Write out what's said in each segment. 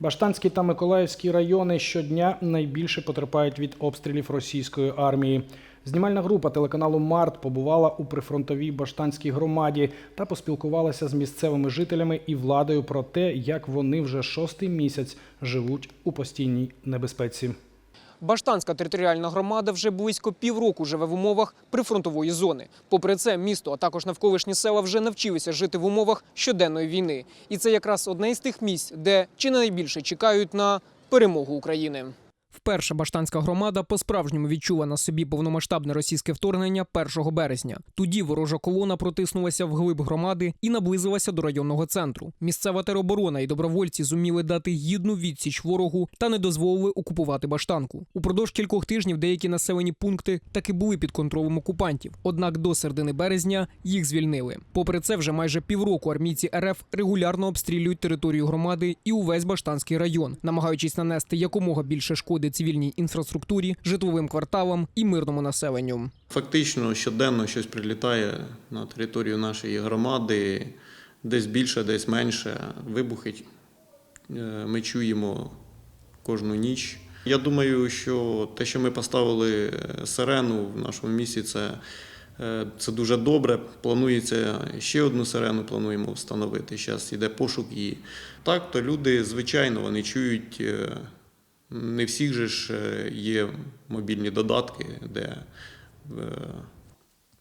Баштанський та Миколаївський райони щодня найбільше потерпають від обстрілів російської армії. Знімальна група телеканалу Март побувала у прифронтовій Баштанській громаді та поспілкувалася з місцевими жителями і владою про те, як вони вже шостий місяць живуть у постійній небезпеці. Баштанська територіальна громада вже близько півроку живе в умовах прифронтової зони. Попри це, місто, а також навколишні села вже навчилися жити в умовах щоденної війни. І це якраз одне із тих місць, де чи не найбільше чекають на перемогу України. Вперше Баштанська громада по-справжньому відчула на собі повномасштабне російське вторгнення 1 березня. Тоді ворожа колона протиснулася вглиб громади і наблизилася до районного центру. Місцева тероборона і добровольці зуміли дати гідну відсіч ворогу та не дозволили окупувати Баштанку. Упродовж кількох тижнів деякі населені пункти таки були під контролем окупантів. Однак до середини березня їх звільнили. Попри це, вже майже півроку армійці РФ регулярно обстрілюють територію громади і увесь Баштанський район, намагаючись нанести якомога більше шкоди цивільній інфраструктурі, житловим кварталам і мирному населенню. Фактично щоденно щось прилітає на територію нашої громади, десь більше, десь менше. Вибухи е, ми чуємо кожну ніч. Я думаю, що те, що ми поставили сирену в нашому місті, це, е, це дуже добре. Планується ще одну сирену, плануємо встановити. Зараз йде пошук її. Так, то люди, звичайно, вони чують. Не всіх же ж е, є мобільні додатки, де е,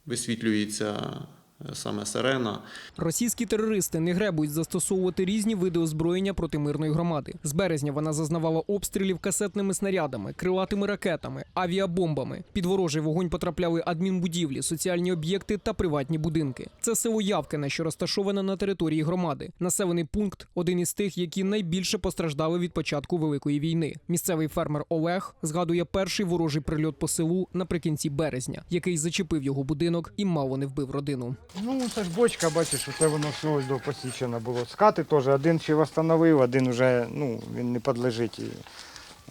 висвітлюється саме сирена. Російські терористи не гребують застосовувати різні види озброєння проти мирної громади. З березня вона зазнавала обстрілів касетними снарядами, крилатими ракетами, авіабомбами. Під ворожий вогонь потрапляли адмінбудівлі, соціальні об'єкти та приватні будинки. Це село Явкине, що розташоване на території громади. Населений пункт один із тих, які найбільше постраждали від початку великої війни. Місцевий фермер Олег згадує перший ворожий прильот по селу наприкінці березня, який зачепив його будинок і мало не вбив родину. Ну, це ж бочка, бачиш, це воно все ось до посічено було. Скати теж один ще встановив, один вже ну, він не підлежить.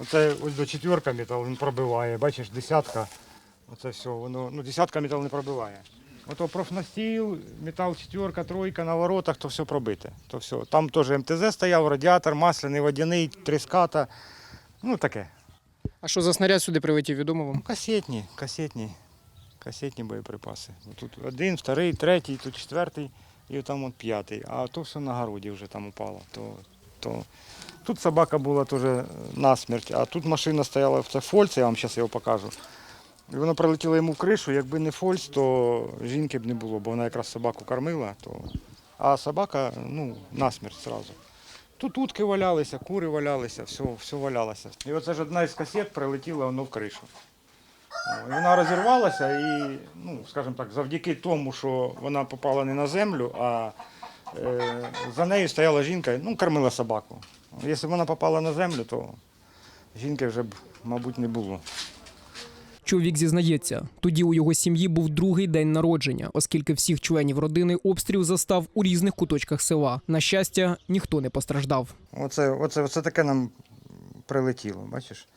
Оце ось до четверка метал він пробиває. Бачиш, десятка. Оце все, воно, ну, десятка метал не пробиває. Ото профнастіл, метал четверка, тройка на воротах, то все пробите. То все. Там теж МТЗ стояв, радіатор, масляний, водяний, тріската. Ну таке. А що за снаряд сюди прилетів, відомо вам? Касетні, касетні, касетні боєприпаси. Тут один, вторий, третій, тут четвертий і там от п'ятий. А то все на городі вже там упало. То, то... Тут собака була теж насмерть, а тут машина стояла, це фольц, я вам зараз його покажу. І воно прилетіло йому в кришу, якби не фольц, то жінки б не було, бо вона якраз собаку кормила, то... а собака ну, насмерть одразу. Тут утки валялися, кури валялися, все, все валялося. І оце ж одна із касет прилетіла воно в кришу. І Вона розірвалася і, ну, скажімо так, завдяки тому, що вона попала не на землю, а е, за нею стояла жінка, ну, кормила собаку. Якщо б вона попала на землю, то жінки вже б, мабуть, не було. Чоловік зізнається, тоді у його сім'ї був другий день народження, оскільки всіх членів родини обстріл застав у різних куточках села. На щастя, ніхто не постраждав. Оце, оце, оце таке нам прилетіло, бачиш?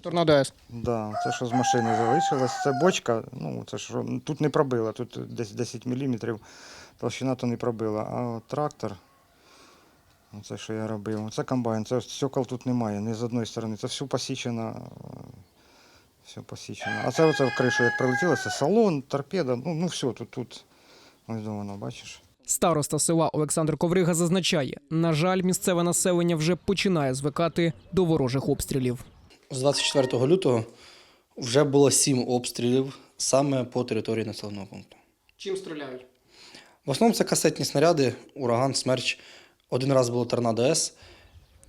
Торнадо С. Да, це що з машини залишилось. Це бочка, ну це ж тут не пробила, тут десь 10 мм толщина то не пробила. А от трактор, це що я робив, це комбайн, це стекол тут немає, ні з одної сторони. Це все посічено. Все посічено. А це оце в кришу, як прилетіло, це салон, торпеда, ну, ну все, тут, тут. Ось до воно, бачиш. Староста села Олександр Коврига зазначає: на жаль, місцеве населення вже починає звикати до ворожих обстрілів. З 24 лютого вже було сім обстрілів саме по території населеного пункту. Чим стріляють? В основному це касетні снаряди, ураган, смерч. Один раз було торнадо С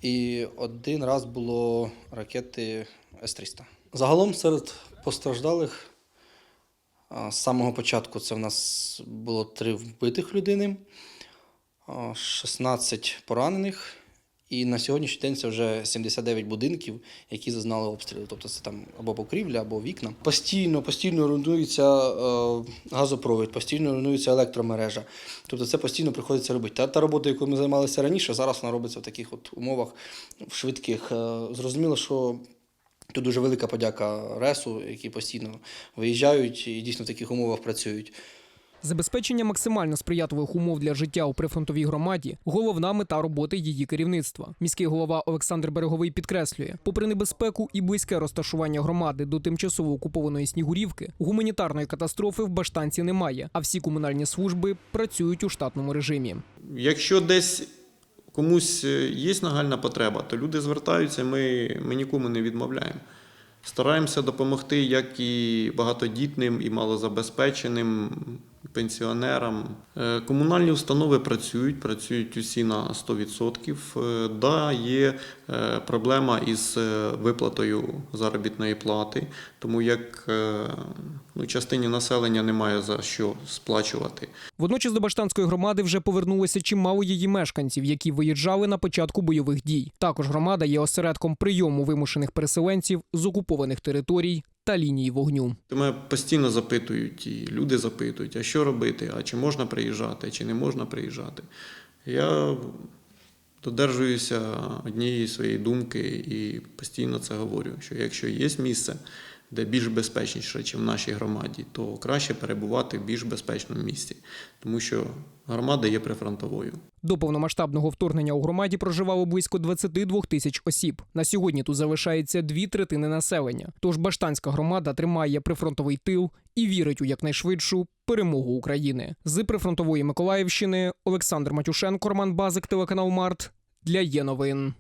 і один раз було ракети С-300. Загалом серед постраждалих з самого початку це в нас було три вбитих людини, 16 поранених. І на сьогоднішній день це вже 79 будинків, які зазнали обстрілів. Тобто це там або покрівля, або вікна. Постійно, постійно руйнується е, газопровід, постійно руйнується електромережа. Тобто це постійно приходиться робити. Та, та робота, якою ми займалися раніше, зараз вона робиться в таких от умовах в швидких. Е, зрозуміло, що тут дуже велика подяка РЕСу, які постійно виїжджають і дійсно в таких умовах працюють. Забезпечення максимально сприятливих умов для життя у прифронтовій громаді головна мета роботи її керівництва. Міський голова Олександр Береговий підкреслює, попри небезпеку і близьке розташування громади до тимчасово окупованої Снігурівки, гуманітарної катастрофи в Баштанці немає, а всі комунальні служби працюють у штатному режимі. Якщо десь комусь е, є нагальна потреба, то люди звертаються, ми, ми нікому не відмовляємо. Стараємося допомогти як і багатодітним, і малозабезпеченим пенсіонерам. Е, Комунальні установи працюють, працюють усі на 100%. Е, Да, є е, проблема із виплатою заробітної плати, тому як ну, частині населення немає за що сплачувати. Водночас до Баштанської громади вже повернулося чимало її мешканців, які виїжджали на початку бойових дій. Також громада є осередком прийому вимушених переселенців з окупованих територій та лінії вогню. Тебе постійно запитують, і люди запитують, а що робити, а чи можна приїжджати, чи не можна приїжджати. Я додержуюся однієї своєї думки і постійно це говорю, що якщо є місце, де більш безпечніше, ніж в нашій громаді, то краще перебувати в більш безпечному місці, тому що громада є прифронтовою. До повномасштабного вторгнення у громаді проживало близько 22 тисяч осіб. На сьогодні тут залишається дві третини населення. Тож Баштанська громада тримає прифронтовий тил і вірить у якнайшвидшу перемогу України. З прифронтової Миколаївщини Олександр Матюшенко, Роман Базик, телеканал Март для є новин.